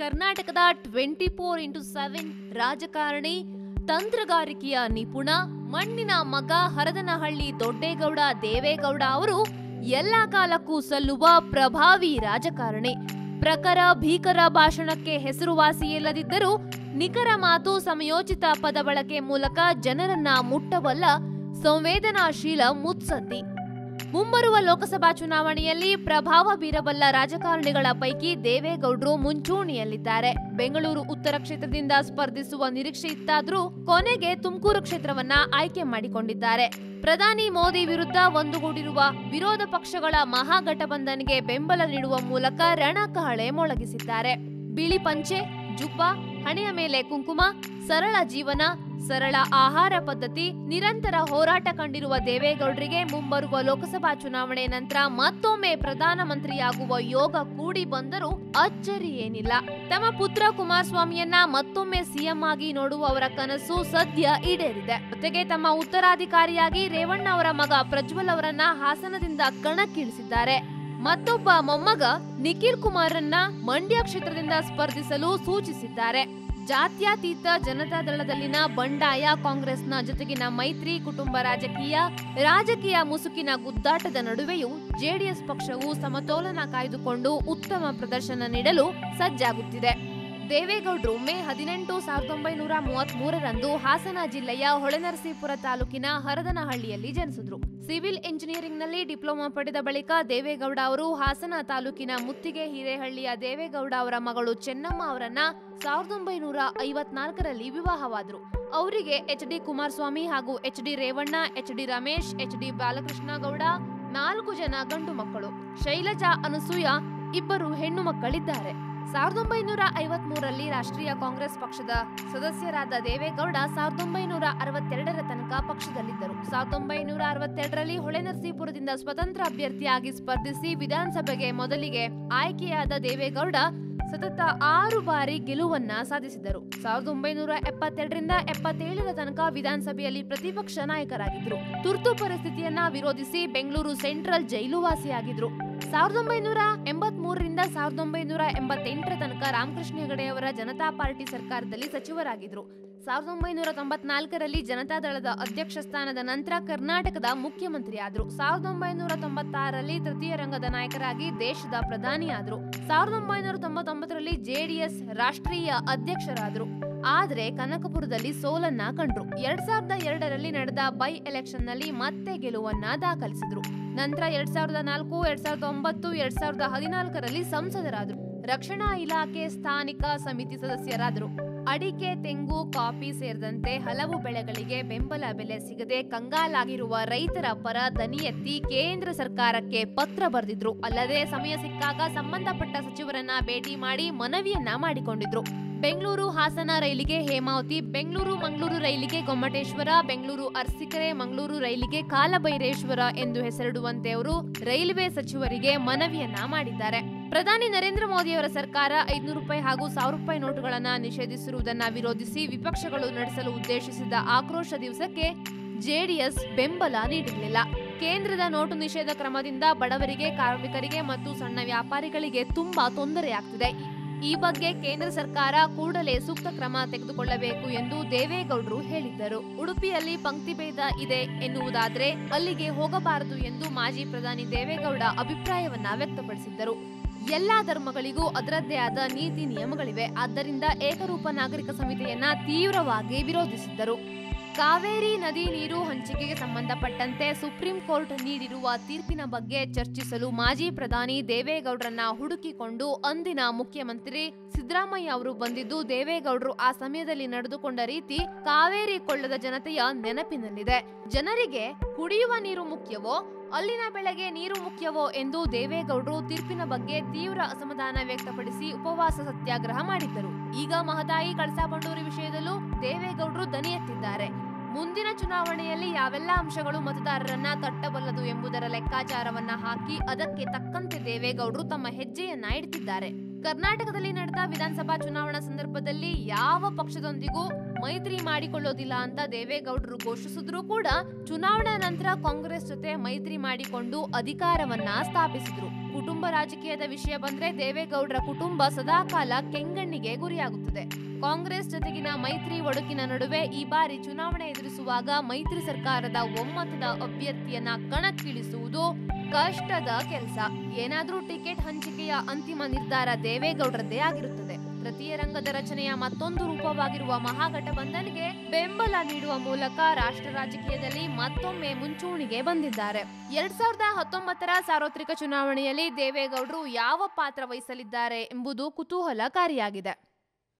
ಕರ್ನಾಟಕದ twenty four into seven ರಾಜಕಾರಣಿ, ತಂತ್ರಗಾರಿಕೆಯ ನಿಪುಣ, ಮಣ್ಣಿನ ಮಗ ಹರದನಹಳ್ಳಿ ದೊಡ್ಡೇಗೌಡ ದೇವೇಗೌಡ ಅವರು ಎಲ್ಲ ಕಾಲಕ್ಕೂ ಸಲ್ಲುವ ಪ್ರಭಾವಿ ರಾಜಕಾರಣಿ. ಪ್ರಖರ ಭೀಕರ ಭಾಷಣಕ್ಕೆ ಹೆಸರುವಾಸಿಯಿಲ್ಲದಿದ್ದರೂ ನಿಖರ ಮಾತು ಸಮಯೋಚಿತ ಪದ ಬಳಕೆ ಮೂಲಕ ಜನರನ್ನ ಮುಟ್ಟಬಲ್ಲ ಸಂವೇದನಾಶೀಲ ಮುತ್ಸದ್ದಿ. ಮುಂಬರುವ ಲೋಕಸಭಾ ಚುನಾವಣೆಯಲ್ಲಿ ಪ್ರಭಾವ ಬೀರಬಲ್ಲ ರಾಜಕಾರಣಿಗಳ ಪೈಕಿ ದೇವೇಗೌಡರು ಮುಂಚೂಣಿಯಲ್ಲಿದ್ದಾರೆ. ಬೆಂಗಳೂರು ಉತ್ತರ ಕ್ಷೇತ್ರದಿಂದ ಸ್ಪರ್ಧಿಸುವ ನಿರೀಕ್ಷೆ ಇತ್ತಾದರೂ ಕೊನೆಗೆ ತುಮಕೂರು ಕ್ಷೇತ್ರವನ್ನ ಆಯ್ಕೆ ಮಾಡಿಕೊಂಡಿದ್ದಾರೆ. ಪ್ರಧಾನಿ ಮೋದಿ ವಿರುದ್ಧ ಒಂದುಗೂಡಿರುವ ವಿರೋಧ ಪಕ್ಷಗಳ ಮಹಾಗಠಬಂಧನ್ಗೆ ಬೆಂಬಲ ನೀಡುವ ಮೂಲಕ ರಣಕಹಳೆ ಮೊಳಗಿಸಿದ್ದಾರೆ. ಬಿಳಿ ಪಂಚೆ, ಜುಬ್ಬ ಹಣೆಯ ಮೇಲೆ ಕುಂಕುಮ, ಸರಳ ಜೀವನ, ಸರಳ ಆಹಾರ ಪದ್ಧತಿ, ನಿರಂತರ ಹೋರಾಟ ಕಂಡಿರುವ ದೇವೇಗೌಡರಿಗೆ ಮುಂಬರುವ ಲೋಕಸಭಾ ಚುನಾವಣೆ ನಂತರ ಮತ್ತೊಮ್ಮೆ ಪ್ರಧಾನಮಂತ್ರಿಯಾಗುವ ಯೋಗ ಕೂಡಿ ಬಂದರೂ ಅಚ್ಚರಿ ಏನಿಲ್ಲ. ತಮ್ಮ ಪುತ್ರ ಕುಮಾರಸ್ವಾಮಿಯನ್ನ ಮತ್ತೊಮ್ಮೆ ಸಿಎಂ ಆಗಿ ನೋಡುವ ಅವರ ಕನಸು ಸದ್ಯ ಈಡೇರಿದೆ. ಜೊತೆಗೆ ತಮ್ಮ ಉತ್ತರಾಧಿಕಾರಿಯಾಗಿ ರೇವಣ್ಣ ಅವರ ಮಗ ಪ್ರಜ್ವಲ್ ಅವರನ್ನ ಹಾಸನದಿಂದ ಕಣಕ್ಕಿಳಿಸಿದ್ದಾರೆ. ಮತ್ತೊಬ್ಬ ಮೊಮ್ಮಗ ನಿಖಿಲ್ ಕುಮಾರನ್ನ ಮಂಡ್ಯ ಕ್ಷೇತ್ರದಿಂದ ಸ್ಪರ್ಧಿಸಲು ಸೂಚಿಸಿದ್ದಾರೆ. ಜಾತ್ಯತೀತ ಜನತಾದಳದಲ್ಲಿನ ಬಂಡಾಯ ಕಾಂಗ್ರೆಸ್ನ ಜೊತೆಗಿನ ಮೈತ್ರಿ ಕುಟುಂಬ ರಾಜಕೀಯ ರಾಜಕೀಯ ಮುಸುಕಿನ ಗುದ್ದಾಟದ ನಡುವೆಯೂ ಜೆಡಿಎಸ್ ಪಕ್ಷವು ಸಮತೋಲನ ಕಾಯ್ದುಕೊಂಡು ಉತ್ತಮ ಪ್ರದರ್ಶನ ನೀಡಲು ಸಜ್ಜಾಗುತ್ತಿದೆ. ದೇವೇಗೌಡರು ಮೇ ಹದಿನೆಂಟು ಸಾವಿರದ ಒಂಬೈನೂರ ಮೂವತ್ತ್ ಮೂರರಂದು ಹಾಸನ ಜಿಲ್ಲೆಯ ಹೊಳೆನರಸೀಪುರ ತಾಲೂಕಿನ ಹರದನಹಳ್ಳಿಯಲ್ಲಿ ಜನಿಸಿದ್ರು. ಸಿವಿಲ್ ಇಂಜಿನಿಯರಿಂಗ್ನಲ್ಲಿ ಡಿಪ್ಲೊಮಾ ಪಡೆದ ಬಳಿಕ ದೇವೇಗೌಡ ಅವರು ಹಾಸನ ತಾಲೂಕಿನ ಮುತ್ತಿಗೆ ಹಿರೇಹಳ್ಳಿಯ ದೇವೇಗೌಡ ಅವರ ಮಗಳು ಚೆನ್ನಮ್ಮ ಅವರನ್ನ ಸಾವಿರದ ಒಂಬೈನೂರ ಐವತ್ನಾಲ್ಕರಲ್ಲಿ ವಿವಾಹವಾದರು. ಅವರಿಗೆ ಎಚ್ ಡಿ ಕುಮಾರಸ್ವಾಮಿ ಹಾಗೂ H D Revanna H D Ramesh H D Balakrishna Gowda ನಾಲ್ಕು ಜನ ಗಂಡು ಮಕ್ಕಳು. ಶೈಲಜಾ, ಅನಸೂಯ ಇಬ್ಬರು ಹೆಣ್ಣು ಮಕ್ಕಳಿದ್ದಾರೆ. ಸಾವಿರದ ಒಂಬೈನೂರ ಐವತ್ ಮೂರರಲ್ಲಿ ರಾಷ್ಟ್ರೀಯ ಕಾಂಗ್ರೆಸ್ ಪಕ್ಷದ ಸದಸ್ಯರಾದ ದೇವೇಗೌಡ ಸಾವಿರದ ಒಂಬೈನೂರ ಅರವತ್ತೆರಡರ ತನಕ ಪಕ್ಷದಲ್ಲಿದ್ದರು. ಸಾವಿರದ ಒಂಬೈನೂರ ಅರವತ್ತೆರಡರಲ್ಲಿ ಹೊಳೆನರಸೀಪುರದಿಂದ ಸ್ವತಂತ್ರ ಅಭ್ಯರ್ಥಿಯಾಗಿ ಸ್ಪರ್ಧಿಸಿ ವಿಧಾನಸಭೆಗೆ ಮೊದಲಿಗೆ ಆಯ್ಕೆಯಾದ ದೇವೇಗೌಡ ಸತತ ಆರು ಬಾರಿ ಗೆಲುವನ್ನ ಸಾಧಿಸಿದರು ಸಾವಿರದ ಒಂಬೈನೂರ ಎಪ್ಪತ್ತೆರಡರಿಂದ ಎಪ್ಪತ್ತೇಳರ ತನಕ ವಿಧಾನಸಭೆಯಲ್ಲಿ ಪ್ರತಿಪಕ್ಷ ನಾಯಕರಾಗಿದ್ದರು. ತುರ್ತು ಪರಿಸ್ಥಿತಿಯನ್ನ ವಿರೋಧಿಸಿ ಬೆಂಗಳೂರು ಸೆಂಟ್ರಲ್ ಜೈಲುವಾಸಿಯಾಗಿದ್ರು ಸಾವಿರದ ಒಂಬೈನೂರ ಎಂಬತ್ ಮೂರರಿಂದ ಸಾವಿರದ ಒಂಬೈನೂರ ಎಂಬತ್ತೆಂಟರ ತನಕ ರಾಮಕೃಷ್ಣ ಹೆಗಡೆ ಅವರ ಜನತಾ ಪಾರ್ಟಿ ಸರ್ಕಾರದಲ್ಲಿ ಸಚಿವರಾಗಿದ್ರು. ಸಾವಿರದ ಒಂಬೈನೂರ ತೊಂಬತ್ನಾಲ್ಕರಲ್ಲಿ ಜನತಾದಳದ ಅಧ್ಯಕ್ಷ ಸ್ಥಾನದ ನಂತರ ಕರ್ನಾಟಕದ ಮುಖ್ಯಮಂತ್ರಿ ಆದ್ರು ಸಾವಿರದ ಒಂಬೈನೂರ ತೊಂಬತ್ತಾರರಲ್ಲಿ ತೃತೀಯ ರಂಗದ ನಾಯಕರಾಗಿ ದೇಶದ ಪ್ರಧಾನಿಯಾದರು. ಸಾವಿರದ ಒಂಬೈನೂರ ತೊಂಬತ್ತೊಂಬತ್ತರಲ್ಲಿ ಜೆಡಿಎಸ್ ರಾಷ್ಟ್ರೀಯ ಅಧ್ಯಕ್ಷರಾದರು. ಆದರೆ ಕನಕಪುರದಲ್ಲಿ ಸೋಲನ್ನ ಕಂಡ್ರು. ಎರಡ್ ಸಾವಿರದ ಎರಡರಲ್ಲಿ ನಡೆದ ಬೈ ಎಲೆಕ್ಷನ್ನಲ್ಲಿ ಮತ್ತೆ ಗೆಲುವನ್ನ ದಾಖಲಿಸಿದ್ರು. ನಂತರ ಎರಡ್ ಸಾವಿರದ ನಾಲ್ಕು, ಎರಡ್ ಸಾವಿರದ ಒಂಬತ್ತು, ಎರಡ್ ಸಾವಿರದ ಹದಿನಾಲ್ಕರಲ್ಲಿ ಸಂಸದರಾದರು. ರಕ್ಷಣಾ ಇಲಾಖೆ ಸ್ಥಾನಿಕ ಸಮಿತಿ ಸದಸ್ಯರಾದರು. ಅಡಿಕೆ, ತೆಂಗು, ಕಾಫಿ ಸೇರಿದಂತೆ ಹಲವು ಬೆಳೆಗಳಿಗೆ ಬೆಂಬಲ ಬೆಲೆ ಸಿಗದೆ ಕಂಗಾಲಾಗಿರುವ ರೈತರ ಪರ ದನಿ ಕೇಂದ್ರ ಸರ್ಕಾರಕ್ಕೆ ಪತ್ರ ಬರೆದಿದ್ರು. ಅಲ್ಲದೆ ಸಮಯ ಸಿಕ್ಕಾಗ ಸಂಬಂಧಪಟ್ಟ ಸಚಿವರನ್ನ ಭೇಟಿ ಮಾಡಿ ಮನವಿಯನ್ನ ಮಾಡಿಕೊಂಡಿದ್ರು. ಬೆಂಗಳೂರು ಹಾಸನ ರೈಲಿಗೆ ಹೇಮಾವತಿ, ಬೆಂಗಳೂರು ಮಂಗಳೂರು ರೈಲಿಗೆ ಗೊಮ್ಮಟೇಶ್ವರ, ಬೆಂಗಳೂರು ಅರಸಿಕೆರೆ, ಮಂಗಳೂರು ರೈಲಿಗೆ ಕಾಲಭೈರೇಶ್ವರ ಎಂದು ಹೆಸರಿಡುವಂತೆ ಅವರು ರೈಲ್ವೆ ಸಚಿವರಿಗೆ ಮನವಿಯನ್ನ ಮಾಡಿದ್ದಾರೆ. ಪ್ರಧಾನಿ ನರೇಂದ್ರ ಮೋದಿಯವರ ಸರ್ಕಾರ ಐದುನೂರು ರೂಪಾಯಿ ಹಾಗೂ ಸಾವಿರ ರೂಪಾಯಿ ನೋಟುಗಳನ್ನ ನಿಷೇಧಿಸಿರುವುದನ್ನ ವಿರೋಧಿಸಿ ವಿಪಕ್ಷಗಳು ನಡೆಸಲು ಉದ್ದೇಶಿಸಿದ ಆಕ್ರೋಶ ದಿವಸಕ್ಕೆ ಜೆಡಿಎಸ್ ಬೆಂಬಲ ನೀಡಿರಲಿಲ್ಲ. ಕೇಂದ್ರದ ನೋಟು ನಿಷೇಧ ಕ್ರಮದಿಂದ ಬಡವರಿಗೆ, ಕಾರ್ಮಿಕರಿಗೆ ಮತ್ತು ಸಣ್ಣ ವ್ಯಾಪಾರಿಗಳಿಗೆ ತುಂಬಾ ತೊಂದರೆಯಾಗ್ತಿದೆ. ಈ ಬಗ್ಗೆ ಕೇಂದ್ರ ಸರ್ಕಾರ ಕೂಡಲೇ ಸೂಕ್ತ ಕ್ರಮ ತೆಗೆದುಕೊಳ್ಳಬೇಕು ಎಂದು ದೇವೇಗೌಡರು ಹೇಳಿದ್ದರು. ಉಡುಪಿಯಲ್ಲಿ ಪಂಕ್ತಿ ಭೇದ ಇದೆ ಎನ್ನುವುದಾದರೆ ಅಲ್ಲಿಗೆ ಹೋಗಬಾರದು ಎಂದು ಮಾಜಿ ಪ್ರಧಾನಿ ದೇವೇಗೌಡ ಅಭಿಪ್ರಾಯವನ್ನ ವ್ಯಕ್ತಪಡಿಸಿದ್ದರು. ಎಲ್ಲಾ ಧರ್ಮಗಳಿಗೂ ಅದರದ್ದೇ ಆದ ನೀತಿ ನಿಯಮಗಳಿವೆ. ಆದ್ದರಿಂದ ಏಕರೂಪ ನಾಗರಿಕ ಸಂಹಿತೆಯನ್ನ ತೀವ್ರವಾಗಿ ವಿರೋಧಿಸಿದ್ದರು. ಕಾವೇರಿ ನದಿ ನೀರು ಹಂಚಿಕೆಗೆ ಸಂಬಂಧಪಟ್ಟಂತೆ ಸುಪ್ರೀಂ ಕೋರ್ಟ್ ನೀಡಿರುವ ತೀರ್ಪಿನ ಬಗ್ಗೆ ಚರ್ಚಿಸಲು ಮಾಜಿ ಪ್ರಧಾನಿ ದೇವೇಗೌಡರನ್ನ ಹುಡುಕಿಕೊಂಡು ಅಂದಿನ ಮುಖ್ಯಮಂತ್ರಿ ಸಿದ್ದರಾಮಯ್ಯ ಅವರು ಬಂದಿದ್ದು, ದೇವೇಗೌಡರು ಆ ಸಮಯದಲ್ಲಿ ನಡೆದುಕೊಂಡ ರೀತಿ ಕಾವೇರಿ ಕೊಳ್ಳದ ಜನತೆಯ ನೆನಪಿನಲ್ಲಿದೆ. ಜನರಿಗೆ ಕುಡಿಯುವ ನೀರು ಮುಖ್ಯವೋ, ಅಲ್ಲಿನ ಬೆಳೆಗೆ ನೀರು ಮುಖ್ಯವೋ ಎಂದು ದೇವೇಗೌಡರು ತೀರ್ಪಿನ ಬಗ್ಗೆ ತೀವ್ರ ಅಸಮಾಧಾನ ವ್ಯಕ್ತಪಡಿಸಿ ಉಪವಾಸ ಸತ್ಯಾಗ್ರಹ ಮಾಡಿದ್ದರು. ಈಗ ಮಹದಾಯಿ ಕಳಸಾ ಬಂಡೂರಿ ವಿಷಯದಲ್ಲೂ ದೇವೇಗೌಡರು ದನಿ ಎತ್ತಿದ್ದಾರೆ. ಮುಂದಿನ ಚುನಾವಣೆಯಲ್ಲಿ ಯಾವೆಲ್ಲ ಅಂಶಗಳು ಮತದಾರರನ್ನ ತಟ್ಟಬಲ್ಲದು ಎಂಬುದರ ಲೆಕ್ಕಾಚಾರವನ್ನ ಹಾಕಿ ಅದಕ್ಕೆ ತಕ್ಕಂತೆ ದೇವೇಗೌಡರು ತಮ್ಮ ಹೆಜ್ಜೆಯನ್ನ ಇಡ್ತಿದ್ದಾರೆ. ಕರ್ನಾಟಕದಲ್ಲಿ ನಡೆದ ವಿಧಾನಸಭಾ ಚುನಾವಣಾ ಸಂದರ್ಭದಲ್ಲಿ ಯಾವ ಪಕ್ಷದೊಂದಿಗೂ ಮೈತ್ರಿ ಮಾಡಿಕೊಳ್ಳೋದಿಲ್ಲ ಅಂತ ದೇವೇಗೌಡರು ಘೋಷಿಸಿದ್ರು ಕೂಡ ಚುನಾವಣಾ ನಂತರ ಕಾಂಗ್ರೆಸ್ ಜೊತೆ ಮೈತ್ರಿ ಮಾಡಿಕೊಂಡು ಅಧಿಕಾರವನ್ನ ಸ್ಥಾಪಿಸಿದ್ರು. ಕುಟುಂಬ ರಾಜಕೀಯದ ವಿಷಯ ಬಂದ್ರೆ ದೇವೇಗೌಡರ ಕುಟುಂಬ ಸದಾಕಾಲ ಕೆಂಗಣ್ಣಿಗೆ ಗುರಿಯಾಗುತ್ತದೆ. ಕಾಂಗ್ರೆಸ್ ಜೊತೆಗಿನ ಮೈತ್ರಿ ಒಡುಕಿನ ನಡುವೆ ಈ ಬಾರಿ ಚುನಾವಣೆ ಎದುರಿಸುವಾಗ ಮೈತ್ರಿ ಸರ್ಕಾರದ ಒಮ್ಮತದ ಅಭ್ಯರ್ಥಿಯನ್ನ ಕಣಕ್ಕಿಳಿಸುವುದು ಕಷ್ಟದ ಕೆಲಸ. ಏನಾದ್ರೂ ಟಿಕೆಟ್ ಹಂಚಿಕೆಯ ಅಂತಿಮ ನಿರ್ಧಾರ ದೇವೇಗೌಡರದ್ದೇ ಆಗಿರುತ್ತದೆ. ತೃತೀಯ ರಂಗದ ರಚನೆಯ ಮತ್ತೊಂದು ರೂಪವಾಗಿರುವ ಮಹಾಗಠಬಂಧನ್ಗೆ ಬೆಂಬಲ ನೀಡುವ ಮೂಲಕ ರಾಷ್ಟ್ರ ರಾಜಕೀಯದಲ್ಲಿ ಮತ್ತೊಮ್ಮೆ ಮುಂಚೂಣಿಗೆ ಬಂದಿದ್ದಾರೆ. ಎರಡ್ ಸಾವಿರದ ಹತ್ತೊಂಬತ್ತರ ಸಾರ್ವತ್ರಿಕ ಚುನಾವಣೆಯಲ್ಲಿ ದೇವೇಗೌಡರು ಯಾವ ಪಾತ್ರ ವಹಿಸಲಿದ್ದಾರೆ ಎಂಬುದು ಕುತೂಹಲಕಾರಿಯಾಗಿದೆ.